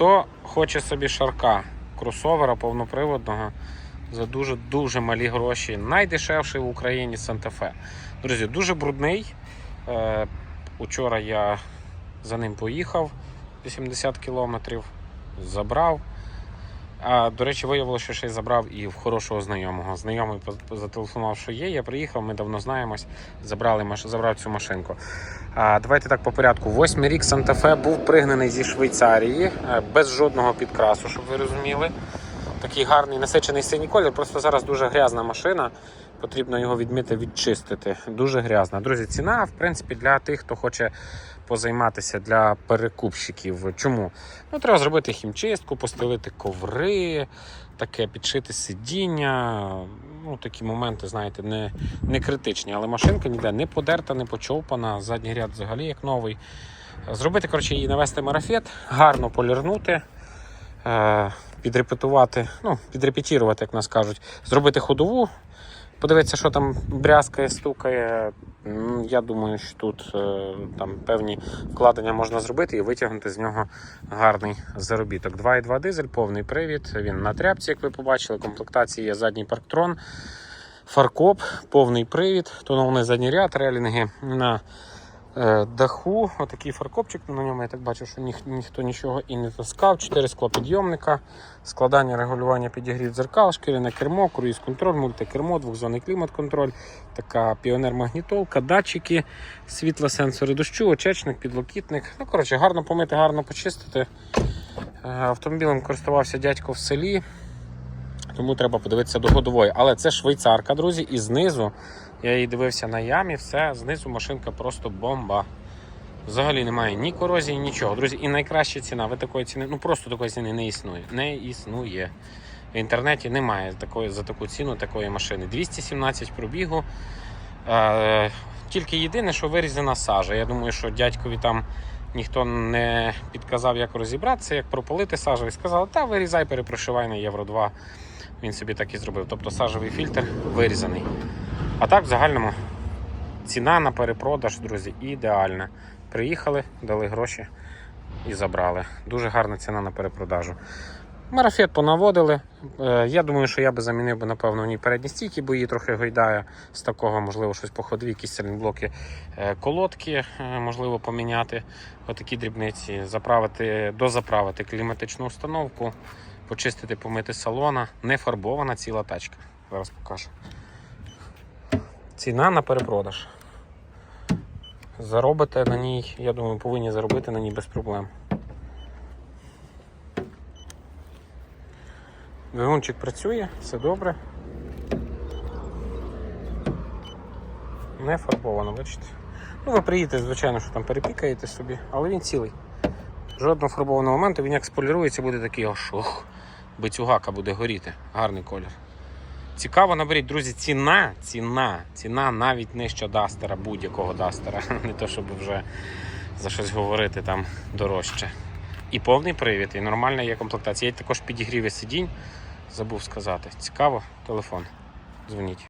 Хто хоче собі шарка кросовера повноприводного за дуже-дуже малі гроші, найдешевший в Україні Санта-Фе. Друзі, дуже брудний. Е, Учора я за ним поїхав 80 кілометрів, забрав. А, до речі, виявилося, що ще й забрав і в хорошого знайомого. Знайомий зателефонував, що є. Я приїхав, ми давно знаємось, забрали забрав цю машинку. А, давайте так по порядку. Восьмий рік Санта-Фе був пригнаний зі Швейцарії е, без жодного підкрасу, щоб ви розуміли. Такий гарний насичений синій колір. Просто зараз дуже грязна машина. Потрібно його відмити, відчистити. Дуже грязна. Друзі, ціна, в принципі, для тих, хто хоче позайматися для перекупщиків. Чому? Ну, треба зробити хімчистку, постелити коври, таке підшити сидіння. Ну, такі моменти, знаєте, не, не критичні. Але машинка ніде не подерта, не почовпана. Задній ряд взагалі як новий. Зробити, коротше, її навести марафет, гарно полірнути. Е, підрепетувати, ну, підрепетірувати, як нас кажуть, зробити ходову, подивитися, що там брязкає, стукає. Я думаю, що тут е, там певні вкладення можна зробити і витягнути з нього гарний заробіток. 2,2 дизель, повний привід. Він на тряпці, як ви побачили. Комплектації є задній парктрон, фаркоп, повний привід, тонований задній ряд, релінги на даху. Отакий фаркопчик на ньому. Я так бачу, що ніх, ніхто нічого і не таскав. 4 склопідйомника, складання регулювання підігрів дзеркал, шкіряне кермо, круїз-контроль, мультикермо, двохзонний клімат-контроль, така піонер-магнітолка, датчики, світлосенсори дощу, очечник, підлокітник. Ну, коротше, гарно помити, гарно почистити. Е, Автомобілем користувався дядько в селі. Тому треба подивитися до годової. Але це швейцарка, друзі, і знизу я її дивився на ямі, все, знизу машинка просто бомба. Взагалі немає ні корозії, нічого. Друзі, і найкраща ціна. Ви такої ціни, ну просто такої ціни не існує. Не існує. В інтернеті немає такої, за таку ціну такої машини. 217 пробігу. Е, тільки єдине, що вирізана сажа. Я думаю, що дядькові там ніхто не підказав, як розібратися, як пропалити сажу. І сказали, та вирізай, перепрошивай на Євро 2. Він собі так і зробив. Тобто сажевий фільтр вирізаний. А так, в загальному, ціна на перепродаж, друзі, ідеальна. Приїхали, дали гроші і забрали. Дуже гарна ціна на перепродажу. Марафет понаводили. Е, Я думаю, що я би замінив напевно, в ній передні стійки, бо її трохи гойдає з такого, можливо, щось по ходові, якісь сайлентблоки, е, колодки, е, можливо, поміняти. Отакі дрібниці, заправити, дозаправити кліматичну установку, почистити, помити салона. Не фарбована ціла тачка. Зараз покажу. Ціна на перепродаж. Заробите на ній, я думаю, повинні заробити на ній без проблем. Двигунчик працює, все добре. Не фарбовано, бачите? Ну, ви приїдете, звичайно, що там перепікаєте собі, але він цілий. Жодного фарбованого моменту, він як сполірується, буде такий аж ох, бицюгака буде горіти. Гарний колір. Цікаво, наберіть, друзі, ціна, ціна, ціна навіть нижче дастера, будь-якого дастера. Не то, щоб вже за щось говорити там дорожче. І повний привід, і нормальна є комплектація. Є також підігріви сидінь. Забув сказати. Цікаво, телефон. Дзвоніть.